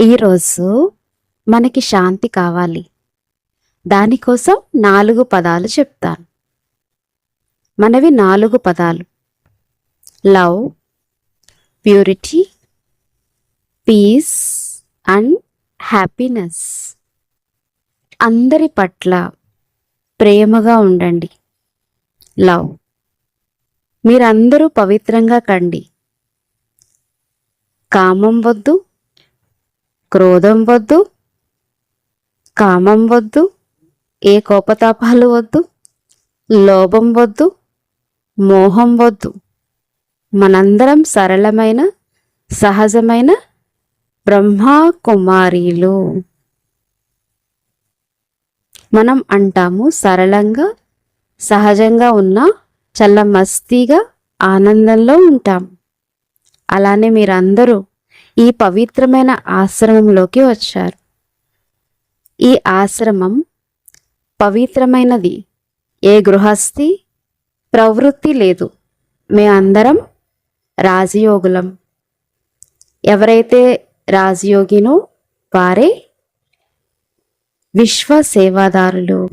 ఈరోజు మనకి శాంతి కావాలి. దానికోసం నాలుగు పదాలు చెప్తాను. మనవి నాలుగు పదాలు. Love purity peace and happiness. అందరి పట్ల ప్రేమగా ఉండండి. లవ్. మీరందరూ పవిత్రంగా కండి. కామం వద్దు క్రోధం వద్దు కామం వద్దు ఏ కోపతాపాలు వద్దు లోభం వద్దు మోహం వద్దు. మనందరం సరళమైన సహజమైన బ్రహ్మా కుమారీలు మనం అంటాము సరళంగా సహజంగా ఉన్న చాలా మస్తీగా ఆనందంలో ఉంటాం. అలానే మీరందరూ ఈ పవిత్రమైన ఆశ్రమంలోకి వచ్చారు. ఈ ఆశ్రమం పవిత్రమైనది. ఏ గృహస్థి? ప్రవృత్తి లేదు. మేమందరం రాజయోగులం. ఎవరైతే రాజయోగినో వారే విశ్వ సేవాదారులు